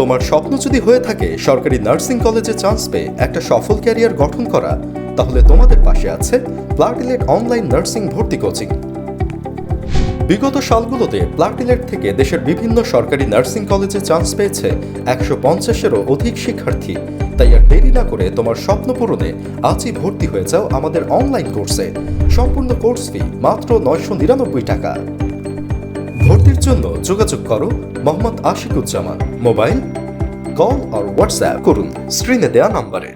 তোমার স্বপ্ন যদি হয়ে থাকে, সরকারি নার্সিং কলেজে চান্স পেয়ে একটা সফল ক্যারিয়ার গঠন করা, তাহলে তোমাদের পাশে আছে প্লাটিলেট অনলাইন নার্সিং ভর্তি কোচিং। বিগত সালগুলোতে প্লাটিলেট থেকে দেশের বিভিন্ন সরকারি নার্সিং কলেজে চান্স পেয়েছে একশো পঞ্চাশেরও অধিক শিক্ষার্থী। তাই আর দেরি না করে তোমার স্বপ্ন পূরণে আজই ভর্তি হয়ে যাও আমাদের অনলাইন কোর্সে সম্পূর্ণ কোর্স ফি মাত্র নয়শো নিরানব্বই টাকা। ভর্তির জন্য যোগাযোগ করো মোহাম্মদ আশিকুজ্জামান। মোবাইল, কল আর হোয়াটসঅ্যাপ করুন স্ক্রিনে দেওয়া নম্বরে।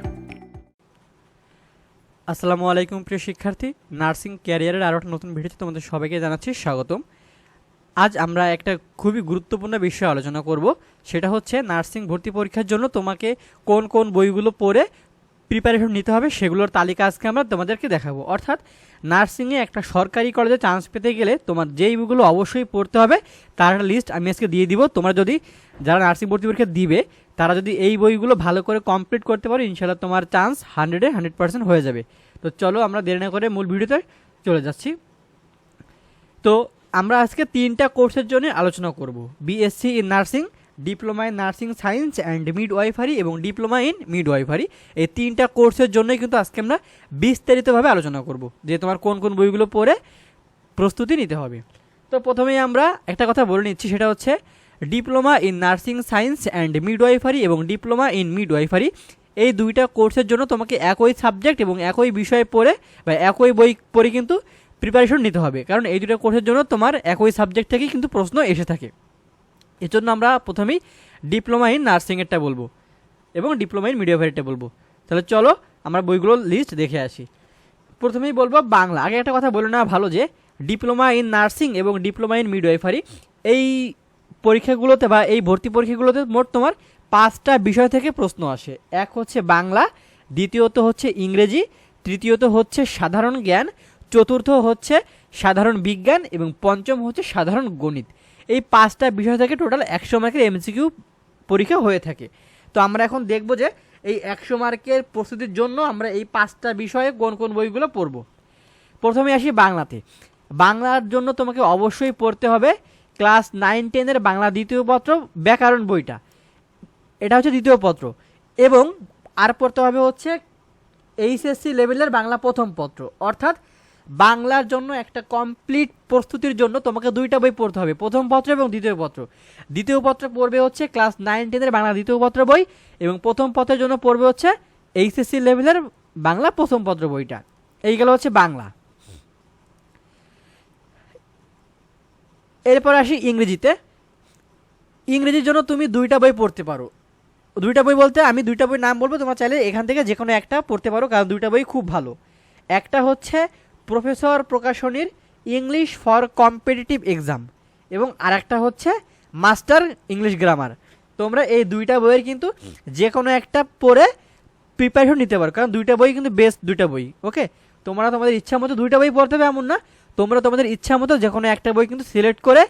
আসসালামু আলাইকুম প্রিয় শিক্ষার্থী। নার্সিং ক্যারিয়ারের আরও একটা নতুন ভিডিওতে তোমাদের সবাইকে জানাচ্ছি স্বাগতম। আজ আমরা একটা খুবই গুরুত্বপূর্ণ বিষয় আলোচনা করব। সেটা হচ্ছে নার্সিং ভর্তি পরীক্ষার জন্য তোমাকে কোন কোন বইগুলো পড়ে প্রিপারেশন নিতে হবে, সেগুলোর তালিকা আজকে আমরা তোমাদেরকে দেখাবো। অর্থাৎ নার্সিংয়ে একটা সরকারি কলেজে চান্স পেতে গেলে তোমার যেই বইগুলো অবশ্যই পড়তে হবে, তার লিস্ট আমি আজকে দিয়ে দিব। তোমরা যদি যারা নার্সিং ভর্তি পরীক্ষা দিবে, তারা যদি এই বইগুলো ভালো করে কমপ্লিট করতে পারো ইনশাল্লাহ তোমার চান্স হান্ড্রেডে হান্ড্রেড পার্সেন্ট হয়ে যাবে। তো চলো আমরা দেরি না করে মূল ভিডিওতে চলে যাচ্ছি। তো আমরা আজকে তিনটা কোর্সের জন্য আলোচনা করব BSc in nursing diploma in nursing science and midwifery এবং ডিপ্লোমা ইন মিড ওয়াইফারি এই তিনটা কোর্সের জন্যই কিন্তু আজকে আমরা বিস্তারিতভাবে আলোচনা করব, যে তোমার কোন কোন বইগুলো পড়ে প্রস্তুতি নিতে হবে। তো প্রথমেই আমরা একটা কথা বলে নিচ্ছি, সেটা হচ্ছে diploma in nursing science and midwifery এবং ডিপ্লোমা ইন মিডওয়াইফারি। এই দুইটা কোর্সের জন্য তোমাকে একই সাবজেক্ট এবং একই বিষয় পড়ে বা একই বই পড়ে কিন্তু প্রিপারেশন নিতে হবে। কারণ এই দুটো কোর্সের জন্য তোমার একই সাবজেক্ট থেকেই কিন্তু প্রশ্ন এসে থাকে। এর জন্য আমরা প্রথমেই ডিপ্লোমা ইন নার্সিংয়েরটা বলব এবং ডিপ্লোমা ইন মিডিওভারিটা বলব। তাহলে চলো আমরা বইগুলোর লিস্ট দেখে আসি। প্রথমেই বলব বাংলা। আগে একটা কথা বলে নেওয়া ভালো যে ডিপ্লোমা ইন নার্সিং এবং ডিপ্লোমা ইন মিডওয়াইফারি এই পরীক্ষাগুলোতে বা এই ভর্তি পরীক্ষাগুলোতে মোট তোমার পাঁচটা বিষয় থেকে প্রশ্ন আসে। এক হচ্ছে বাংলা, দ্বিতীয়ত হচ্ছে ইংরেজি, তৃতীয়ত হচ্ছে সাধারণ জ্ঞান, চতুর্থ হচ্ছে সাধারণ বিজ্ঞান এবং পঞ্চম হচ্ছে সাধারণ গণিত। এই পাঁচটা বিষয় থেকে টোটাল একশো মার্কের এমসিকিউ পরীক্ষা হয়ে থাকে। তো আমরা এখন দেখব যে এই একশো মার্কের প্রস্তুতির জন্য আমরা এই পাঁচটা বিষয়ে কোন কোন বইগুলো পড়ব। প্রথমে আসি বাংলাতে। বাংলার জন্য তোমাকে অবশ্যই পড়তে হবে ক্লাস নাইন টেনের বাংলা দ্বিতীয় পত্র, ব্যাকরণ বইটা। এটা হচ্ছে দ্বিতীয় পত্র। এবং আর পড়তে হবে হচ্ছে এইচএসসি লেভেলের বাংলা প্রথম পত্র। অর্থাৎ বাংলার জন্য একটা কমপ্লিট প্রস্তুতির জন্য তোমাকে দুইটা বই পড়তে হবে। প্রথম পত্র এবং দ্বিতীয় পত্র। দ্বিতীয় পত্র পড়বে হচ্ছে ক্লাস নাইন টেনের বাংলা দ্বিতীয় পত্র বই এবং প্রথম পত্রের জন্য পড়বে হচ্ছে এইচএসসি লেভেলের বাংলা প্রথম পত্র বইটা। এই গেল হচ্ছে বাংলা। এরপর আসি ইংরেজিতে। ইংরেজির জন্য তুমি দুইটা বই পড়তে পারো। দুইটা বই বলতে আমি দুইটা বই নাম বলব, তোমার চাইলে এখান থেকে যে কোনো একটা পড়তে পারো, কারণ দুইটা বই খুব ভালো। একটা হচ্ছে প্রফেসর প্রকাশনীর ইংলিশ ফর কম্পিটিটিভ এক্সাম এবং আরেকটা হচ্ছে মাস্টার ইংলিশ গ্রামার। তোমরা এই দুইটা বইয়ের কিন্তু যে কোনো একটা পড়ে প্রিপারেশন নিতে পারো, কারণ দুইটা বই কিন্তু বেস্ট দুইটা বই ওকে তোমরা তোমাদের ইচ্ছা মতো দুইটা বই পড়তে হবে, এমন না। তোমরা তোমাদের ইচ্ছা মতো যে কোনো একটা বই কিন্তু সিলেক্ট করে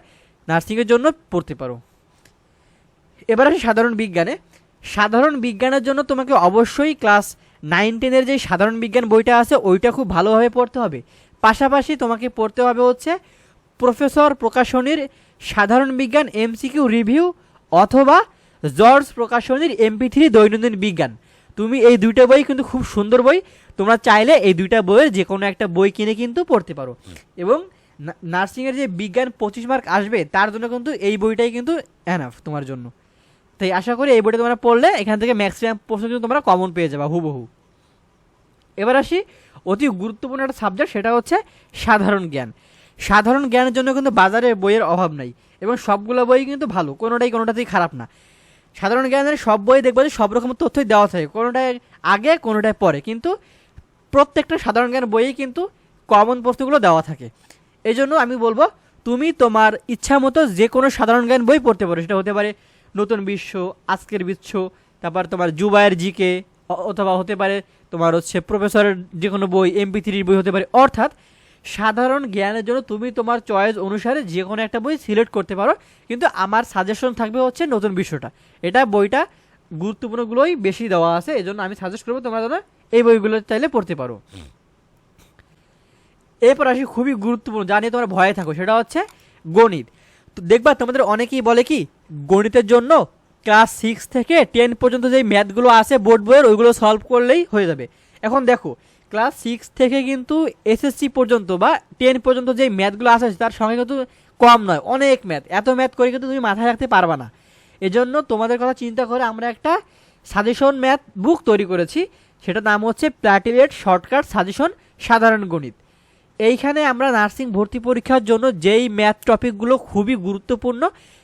নার্সিংয়ের জন্য পড়তে পারো। এবার আসি সাধারণ বিজ্ঞানে। সাধারণ বিজ্ঞানের জন্য তোমাকে অবশ্যই ক্লাস নাইন টেনের যে সাধারণ বিজ্ঞান বইটা আছে, ওইটা খুব ভালোভাবে পড়তে হবে। পাশাপাশি তোমাকে পড়তে হবে হচ্ছে প্রফেসর প্রকাশনীর সাধারণ বিজ্ঞান এমসিকিউ রিভিউ অথবা জর্জ প্রকাশনীর এমপি থ্রি দৈনন্দিন বিজ্ঞান। তুমি এই দুইটা বই কিন্তু খুব সুন্দর বই, তোমরা চাইলে এই দুইটা বইয়ের যে কোনো একটা বই কিনে কিন্তু পড়তে পারো। এবং নার্সিংয়ের যে বিজ্ঞান পঁচিশ মার্ক আসবে, তার জন্য কিন্তু এই বইটাই কিন্তু এনাফ তোমার জন্য। তাই আশা করি এই বইটা তোমরা পড়লে এখান থেকে ম্যাক্সিমাম প্রশ্ন কিন্তু তোমরা কমন পেয়ে যাবে, হুবহু। এবার আসি, অতি গুরুত্বপূর্ণ একটা সাবজেক্ট সেটা হচ্ছে সাধারণ জ্ঞান। সাধারণ জ্ঞানের জন্য কিন্তু বাজারে বইয়ের অভাব নাই এবং সবগুলো বই কিন্তু ভালো, কোনোটাই কোনোটাতেই খারাপ না। সাধারণ জ্ঞানের সব বই দেখব যে সব রকম তথ্যই দেওয়া থাকে কোনোটায় আগে কোনোটায় পরে। কিন্তু প্রত্যেকটা সাধারণ জ্ঞান বইয়ে কিন্তু কমন প্রশ্নগুলো দেওয়া থাকে। এই জন্য আমি বলব, তুমি তোমার ইচ্ছা মতো যে কোনো সাধারণ জ্ঞান বই পড়তে পারো, সেটা হতে পারে নতুন বিশ্ব, আজকের বিশ্ব, তারপর তোমার জুবায়ের জিকে অথবা হতে পারে তোমার হচ্ছে প্রফেসরের যে কোনো বই, এমপি থ্রির বই হতে পারে। অর্থাৎ সাধারণ জ্ঞানের জন্য তুমি তোমার চয়েস অনুসারে যে কোনো একটা বই সিলেক্ট করতে পারো। কিন্তু আমার সাজেশন থাকবে হচ্ছে নতুন বিশ্বটা। এটা বইটা গুরুত্বপূর্ণগুলোই বেশি দেওয়া আছে এই জন্য আমি সাজেস্ট করব তোমরা যেন এই বইগুলো চাইলে পড়তে পারো। এরপর আসি খুবই গুরুত্বপূর্ণ, যা নিয়ে তোমরা ভয়ে থাকো, সেটা হচ্ছে গণিত। দেখবা, তোমাদের অনেকেই বলে কি, গণিতের জন্য ক্লাস সিক্স থেকে টেন পর্যন্ত যেই ম্যাথগুলো আছে বোর্ড বইয়ের, ওইগুলো সলভ করলেই হয়ে যাবে। এখন দেখো ক্লাস সিক্স থেকে কিন্তু এসএসসি পর্যন্ত বা টেন পর্যন্ত যেই ম্যাথগুলো আছে, তার সঙ্গে কিন্তু কম নয়, অনেক ম্যাথ এত ম্যাথ করে কিন্তু তুমি মাথায় রাখতে পারবা না। এজন্য তোমাদের কথা চিন্তা করে আমরা একটা সাজেশন ম্যাথ বুক তৈরি করেছি, সেটার নাম হচ্ছে প্ল্যাটিলেট শর্টকাট সাজেশন সাধারণ গণিত। এইখানে আমরা নার্সিং ভর্তি পরীক্ষার জন্য যেই ম্যাথ টপিকগুলো খুবই গুরুত্বপূর্ণ,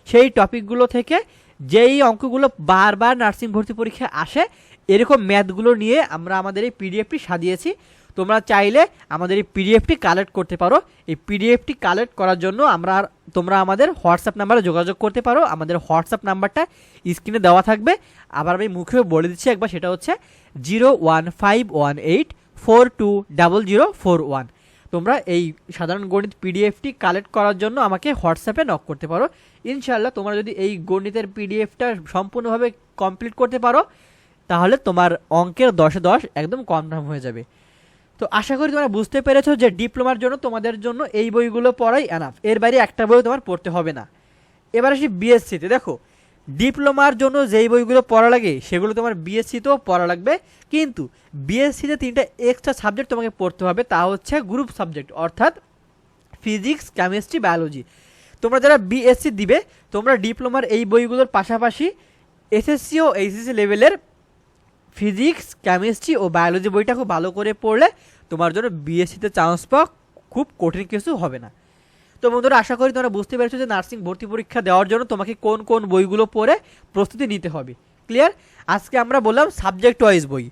সেই টপিকগুলো থেকে যেই অঙ্কগুলো বারবার নার্সিং ভর্তি পরীক্ষায় আসে, এরকম ম্যাথগুলো নিয়ে আমরা আমাদের এই পিডিএফটি সাজিয়েছি। তোমরা চাইলে আমাদের এই পিডিএফটি কালেক্ট করতে পারো। এই পিডিএফটি কালেক্ট করার জন্য আমরা তোমরা আমাদের হোয়াটসঅ্যাপ নাম্বারে যোগাযোগ করতে পারো। আমাদের হোয়াটসঅ্যাপ নাম্বারটা স্ক্রিনে দেওয়া থাকবে। আবার আমি মুখেও বলে দিচ্ছি একবার, সেটা হচ্ছে zero one five one eight four two double zero four one. তোমরা এই সাধারণ গণিত পিডিএফটি কালেক্ট করার জন্য আমাকে হোয়াটসঅ্যাপে নক করতে পারো। ইনশাআল্লাহ তোমরা যদি এই গণিতের পিডিএফটা সম্পূর্ণভাবে কমপ্লিট করতে পারো, তাহলে তোমার অঙ্কের দশে দশ একদম কনফার্ম হয়ে যাবে। তো আশা করি তোমরা বুঝতে পেরেছ যে ডিপ্লোমার জন্য তোমাদের জন্য এই বইগুলো পড়াই এনাফ এর বাইরে একটা বই তোমার পড়তে হবে না। এবার আসি বিএসসিতে দেখো ডিপ্লোমার জন্য যেই বইগুলো পড়া লাগে, সেগুলো তোমার বিএসসিতেও পড়া লাগবে। কিন্তু বিএসসিতে তিনটা এক্সট্রা সাবজেক্ট তোমাকে পড়তে হবে, তা হচ্ছে গ্রুপ সাবজেক্ট অর্থাৎ ফিজিক্স কেমিস্ট্রি বায়োলজি তোমরা যারা বিএসসি দিবে, তোমরা ডিপ্লোমার এই বইগুলোর পাশাপাশি এসএসসি ও এইচএসসি লেভেলের ফিজিক্স কেমিস্ট্রি ও বায়োলজি বইটা খুব ভালো করে পড়লে তোমার জন্য বিএসসিতে চান্স পাওয়া খুব কঠিন কিছু হবে না। তো বন্ধুরা, আশা করি তোমরা বুঝতে পেরেছ যে নার্সিং ভর্তি পরীক্ষা দেওয়ার জন্য তোমাকে কোন কোন বইগুলো পড়ে প্রস্তুতি নিতে হবে। ক্লিয়ার আজকে আমরা বললাম সাবজেক্ট ওয়াইজ বই।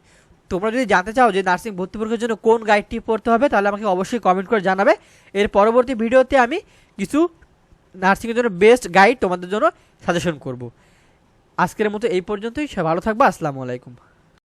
তোমরা যদি জানতে চাও যে নার্সিং ভর্তি পরীক্ষার জন্য কোন গাইডটি পড়তে হবে, তাহলে আমাকে অবশ্যই কমেন্ট করে জানাবে। এর পরবর্তী ভিডিওতে আমি কিছু নার্সিংয়ের জন্য বেস্ট গাইড তোমাদের জন্য সাজেশন করব। আজকের মতো এই পর্যন্তই। ভালো থাকবে। আসসালামু আলাইকুম।